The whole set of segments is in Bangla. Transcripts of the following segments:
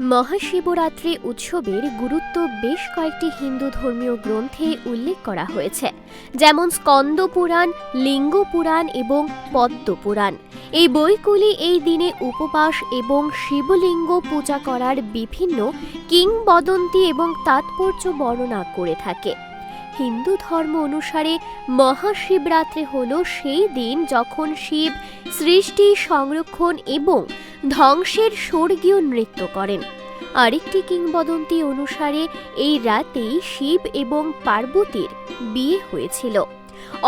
মহাশিবরাত্রি উৎসবের গুরুত্ব বেশ কয়েকটি হিন্দু ধর্মীয় গ্রন্থে উল্লেখ করা হয়েছে, যেমন স্কন্দ পুরাণ, লিঙ্গ পুরাণ এবং পদ্ম পুরাণ। এই বইগুলি এই দিনে উপবাস এবং শিবলিঙ্গ পূজা করার বিভিন্ন কিংবদন্তি এবং তাৎপর্য বর্ণনা করে থাকে। হিন্দু ধর্ম অনুসারে মহাশিবরাত্রি হল সেই দিন যখন শিব সৃষ্টি, সংরক্ষণ এবং ধ্বংসের স্বর্গীয় নৃত্য করেন। আরেকটি কিংবদন্তি অনুসারে এই রাতেই শিব এবং পার্বতীর বিয়ে হয়েছিল।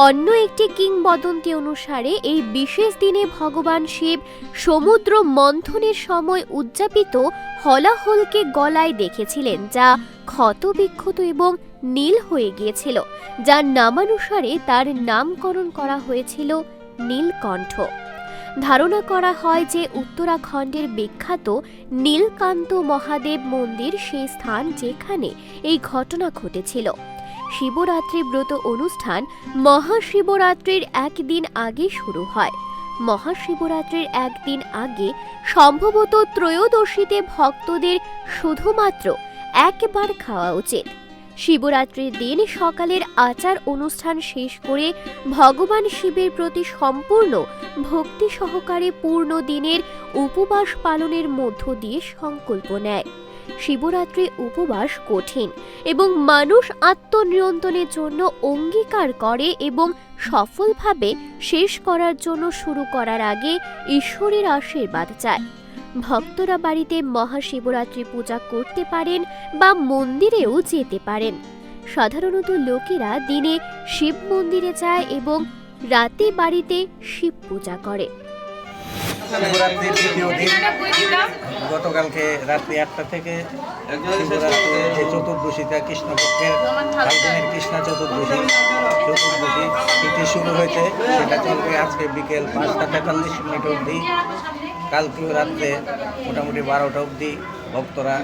অন্য একটি কিংবদন্তি অনুসারে এই বিশেষ দিনে ভগবান শিব সমুদ্র মন্থনের সময় উদযাপিত হলাহলকে গলায় দেখেছিলেন, যা ক্ষতবিক্ষত এবং নীল হয়ে গিয়েছিল, যার নামানুসারে তার নামকরণ করা হয়েছিল নীলকণ্ঠ। ধারণা করা হয় যে উত্তরাখণ্ডের বিখ্যাত নীলকান্ত মহাদেব মন্দির সেই স্থান যেখানে এই ঘটনা ঘটেছিল। শিবরাত্রি ব্রত অনুষ্ঠান মহাশিবরাত্রির একদিন আগে শুরু হয়। মহাশিবরাত্রির একদিন আগে সম্ভবত ত্রয়োদশীতে ভক্তদের শুধুমাত্র একবার খাওয়া উচিত। শিবরাত্রির দিন সকালের আচার অনুষ্ঠান শেষ করে ভগবান শিবের প্রতি সম্পূর্ণ ভক্তি সহকারে পূর্ণ দিনের উপবাস পালনের মধ্য দিয়ে সংকল্প নেয়। শিবরাত্রি উপবাস কঠিন এবং মানুষ আত্মনিয়ন্ত্রণের জন্য অঙ্গীকার করে এবং সফলভাবে শেষ করার জন্য শুরু করার আগে ঈশ্বরের আশীর্বাদ চায়। ভক্তরা বাড়িতে মহাশিবরাত্রি পূজা করতে পারেন বা মন্দিরেও যেতে পারেন। সাধারণত লোকেরা দিনে শিব মন্দিরে যায় এবং রাতে বাড়িতে শিব পূজা করে। শিবরাত্রির দ্বিতীয় দিন। গতকালকে রাত্রি আটটা থেকে শিবরাত্রির যে চতুর্দশীটা কৃষ্ণপক্ষের ফাল্গুনের কৃষ্ণা চতুর্দশী চতুর্দশী তিথি শুরু হয়েছে। সেটা চলবে আজকে বিকেল পাঁচটা তেতাল্লিশ মিনিট অবধি। কালকেও রাত্রে মোটামুটি বারোটা অবধি ভক্তরা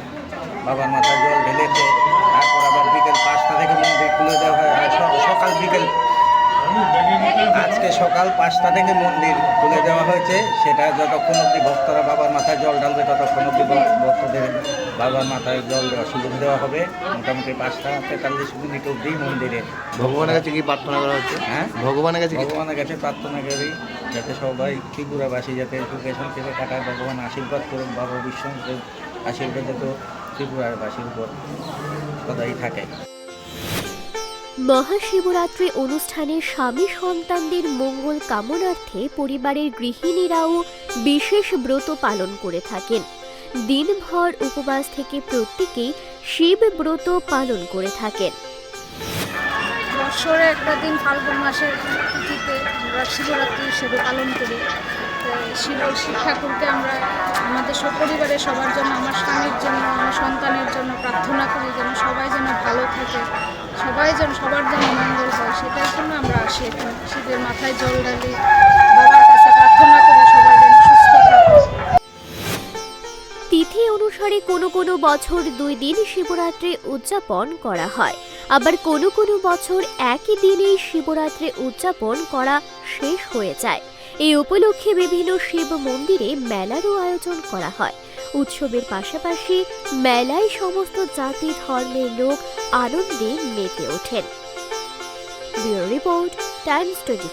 বাবার মাথা জল ঢেলেছে তারপর আবার বিকেল পাঁচটা সকাল পাঁচটা থেকে মন্দির খুলে দেওয়া হয়েছে। সেটা যতক্ষণ অবধি ভক্তরা বাবার মাথায় জল ঢালবে ততক্ষণ অবধি ভ- ভক্তদের বাবার মাথায় জল দেওয়ার সুযোগ দেওয়া হবে। মোটামুটি পাঁচটা তেতাল্লিশ মিনিট অব্দি মন্দিরে। ভগবানের কাছে কি প্রার্থনা করা হচ্ছে? হ্যাঁ? ভগবানের কাছে ভগবানের কাছে প্রার্থনা করি যাতে সবাই ত্রিপুরাবাসী যাতে সুখে শান্তিতে কাটায় ভগবান আশীর্বাদ করুন বাবা বিশ্বনাথের আশীর্বাদ যত ত্রিপুরাবাসীর উপর সদাই থাকে। মহাশিবরাত্রি অনুষ্ঠানে স্বামী সন্তানদের মঙ্গল কামনার্থে পরিবারের গৃহিণীরাও বিশেষ ব্রত পালন করে থাকেন। দিনভর উপবাস থেকে প্রত্যেকেই শিব ব্রত পালন করে থাকেন। বৎসরে একটা দিন ফাল্গুন মাসের তিথিতে আমরা শিবরাত্রি হিসেবে পালন করি। শিব শিব ঠাকুরকে আমরা আমাদের সপরিবারে সবার জন্য, আমার স্বামীর জন্য, আমার সন্তানের জন্য প্রার্থনা করি যেন সবাই ভালো থাকে। সবাই যেন, সবার যেন মঙ্গল হয়, সেটার জন্য আমরা আসি এখানে। শিবের মাথায় জল ঢালি, বাবার কাছে প্রার্থনা করি সবাই যেন সুস্থ থাকে তিথি অনুসারে কোনো কোনো বছর দুই দিন শিবরাত্রি উদযাপন করা হয়। আবার কোনো কোনো বছর একই দিনেই শিবরাত্রি উদযাপন করা শেষ হয়ে যায়। এই উপলক্ষে বিভিন্ন শিব মন্দিরে মেলারও আয়োজন করা হয়। উৎসবের পাশাপাশি মেলায় সমস্ত জাতি ধর্মের লোক আনন্দে মেতে ওঠেন। Bureau report Times twenty